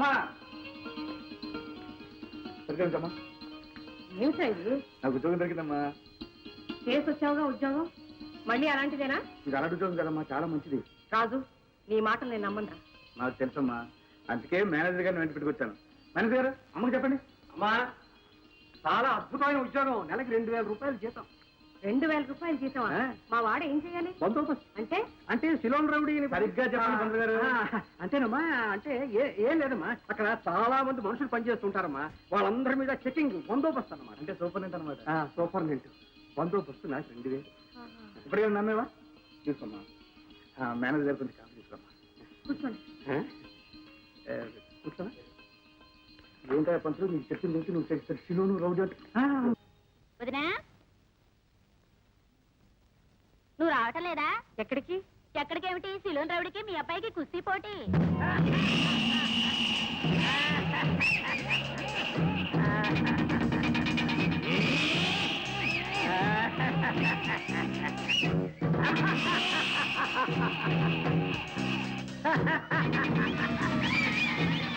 అమ్మా సరిగ్గా ఏమిటా ఇది? నాకు ఉద్యోగం దొరికిందమ్మా. చేసి వచ్చావుగా ఉద్యోగం? మళ్ళీ అలాంటిదేనా? ఇది అలాంటి ఉద్యోగం కదమ్మా చాలా మంచిది. రాజు నీ మాటలు నేను నమ్మను నాకు తెలుసమ్మా అందుకే మేనేజర్ గారిని వెంట పెట్టుకొచ్చాను. మేనేజర్ గారు అమ్మకి చెప్పండి. అమ్మా చాలా అద్భుతమైన ఉద్యోగం. నెలకి రెండు వేల రూపాయలు జీతం. రెండు వేల రూపాయలు జీతమా ఆ? మా వాడు ఏం చేయాలి? అంటే? అంటే సిలోన్ రౌడీ సరిగ్గా చెప్పండి, పంతులు గారు. అంతేనమ్మా అంటే ఏ ఏం లేదమ్మా. అక్కడ చాలా మంది మనుషులు పనిచేస్తుంటారమ్మా. వాళ్ళందరి మీద చెకింగ్ బందోబస్తు అన్నమాట. అంటే సూపరింటెండెంట్ అనమాట ఆ, సూపరింటెండెంట్ బందోబస్తు నాకు రెండు వేలు. ఇప్పుడే నమ్మేవా? తీసుకోమ్మా. ఆ, మేనేజర్ గారు కొంచెం కాఫీ తీసుకోమ్మా కూర్చోండి. ఆ? ఏ, కూర్చోనా ఏంటో పంతులు నీకు చెప్పింది నువ్వు సిలోను రౌడీ అంటే. ఆ, వదినా నువ్వు రావటం లేదా ఎక్కడికి? ఎక్కడికేమిటి? సిలోన్ రౌడికి మీ అబ్బాయికి కుస్తీ పోటీ.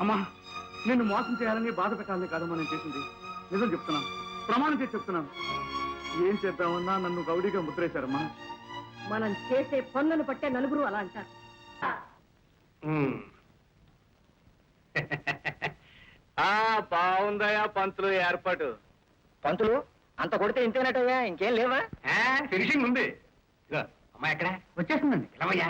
అమ్మా నిన్ను మోసం చేయాలని బాధ పెట్టాలని కాదమ్మా నేను చేసింది. నిజం చెప్తున్నాను. ప్రమాణం చేసి చెప్తున్నాను. ఏం చేద్దామన్నా నన్ను గౌడీగా ముద్రేశారమ్మా. మనం చేసే పనులను పట్టే నలుగురు అలా అంటారు. ఆ బాగుందయా పంతులు ఏర్పాటు. పంతులు అంత కొడితే ఇంతేనటయ్యా ఇంకేం లేవా? ఫినిషింగ్ ఉంది. అమ్మాయి ఎక్కడ? వచ్చేస్తుందండి పిలవయ్యా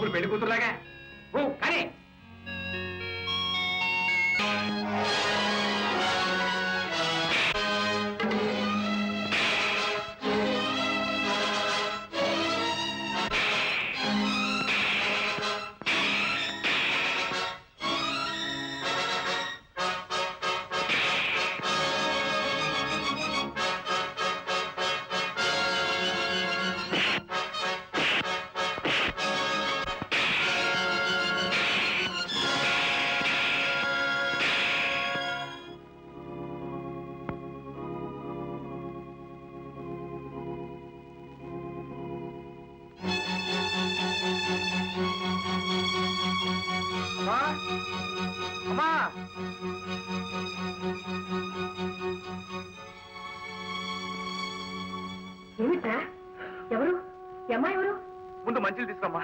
ఏమిటా పెళ్ళి కూతురులాగా? ఓ కానీ అమ్మా ఏమిటా ఎవరు అమ్మాయి ఎవరు? ముందు మంచిలు తీసుకురమ్మా.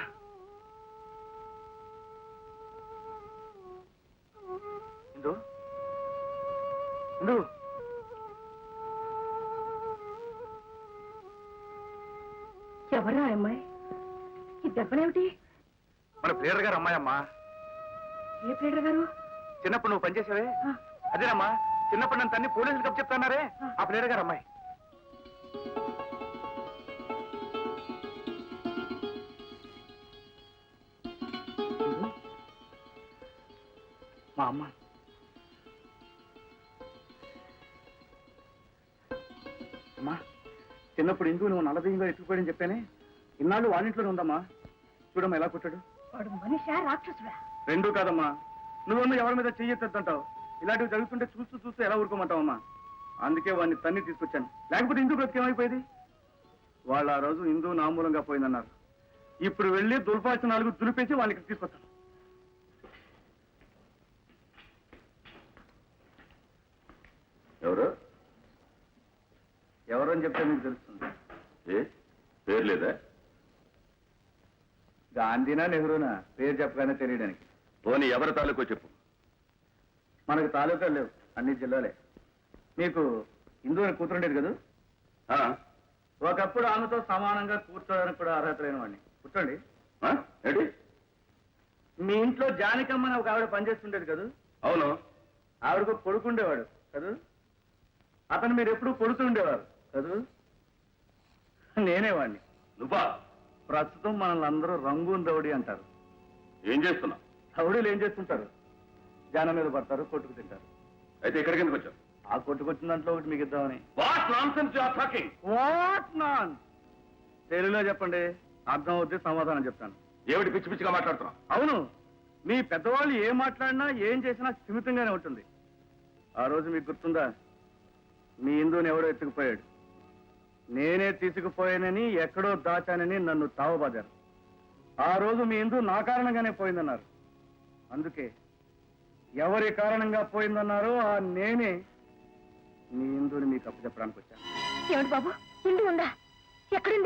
ఇందు. ఇందు. ఎవరా అమ్మాయి? ఈ దెబ్బలేమిటి? మన ప్లేయర్ గారు అమ్మాయి అమ్మా ఏ ప్లేడర్ గారు? చిన్నప్పుడు నువ్వు పనిచేసావే? అదేనమ్మా చిన్నప్పుడు నన్ను తన్ని పోలీసులు కప్పు చెప్తున్నారే? ఆ. ప్లేయర్ గారు అమ్మాయి. మా అమ్మ. అమ్మా చిన్నప్పుడు ఇందుకు నువ్వు నలభైగా ఎత్తుకుపోయని చెప్పానే? ఇన్నాళ్ళు వాడింట్లోనే ఉందమ్మా. చూడమ్మా ఎలా కొట్టాడు? వాడు మనిషా రాక్షసుడా? రెండూ కాదమ్మా నువ్వన్న ఎవరి మీద చెయ్యొద్దంటావు ఇలాంటివి జరుగుతుంటే చూస్తూ చూస్తూ ఎలా ఊరుకోమంటావమ్మా? అందుకే వాడిని తన్ని తీసుకొచ్చాను. లేకపోతే హిందూ బ్రతికేమైపోయేది వాళ్ళు ఆ రోజు హిందూ నామూలంగా పోయిందన్నారు. ఇప్పుడు వెళ్ళి దుల్పాల్సిన నాలుగు దులిపేసి వాళ్ళకి తీసుకొస్తాను. ఎవరు? ఎవరని చెప్తే మీకు తెలుస్తుంది. ఏ? పేరు లేదా? గాంధీనా నెహ్రూనా? పేరు చెప్పగానే తెలియడానికి. పోనీ ఎవరి తాలూకో చెప్పు. మనకు తాలూకాలు లేవు. అన్ని జిల్లాలే. మీకు హిందూ అని కూతురుండేది కదా? ఆ? ఒకప్పుడు ఆమెతో సమానంగా కూర్చోడానికి కూడా అర్హత లేని వాడిని. కూర్చోండి? ఏంటి? మీ ఇంట్లో జానికమ్మని ఒక ఆవిడ పనిచేస్తుండేది కదా? అవును. ఆవిడకు ఒక కొడుకు ఉండేవాడు కదూ? అతను మీరు ఎప్పుడు కొడుతుండేవారు కదూ? నేనే వాడిని నువ్వా? ప్రస్తుతం మనల్ని అందరూ రంగూన్ రౌడీ అంటారు. ఏం చేస్తున్నావు? రౌడీలు ఏం చేస్తుంటారు? జానం మీద పడతారు కొట్టుకు తింటారు. అయితే ఇక్కడికి ఎందుకు వచ్చావు? ఆ కొట్టుకొచ్చిన దాంట్లో ఒకటి మీకు ఇద్దామని. What nonsense you're talking what non తెలుగులో చెప్పండి అర్థం అవుద్ది సమాధానం చెప్తాను. ఏమిటి పిచ్చి పిచ్చిగా మాట్లాడుతున్నావు? అవును మీ పెద్దవాళ్ళు ఏం మాట్లాడినా ఏం చేసినా స్థిమితంగానే ఉంటుంది. ఆ రోజు మీకు గుర్తుందా? మీ ఇందుని ఎవడో ఎత్తుకుపోయాడు. నేనే తీసుకుపోయానని ఎక్కడో దాచానని నన్ను తావబాదారు. ఆ రోజు మీ ఇందు నా కారణంగానే పోయిందన్నారు. అందుకే ఎవరి కారణంగా పోయిందన్నారో ఆ నేనే మీ ఇందుని మీకు అప్పచెప్పడానికి వచ్చాను. ఏమిటి బాబు ఇందు ఉందా ఎక్కడుంది?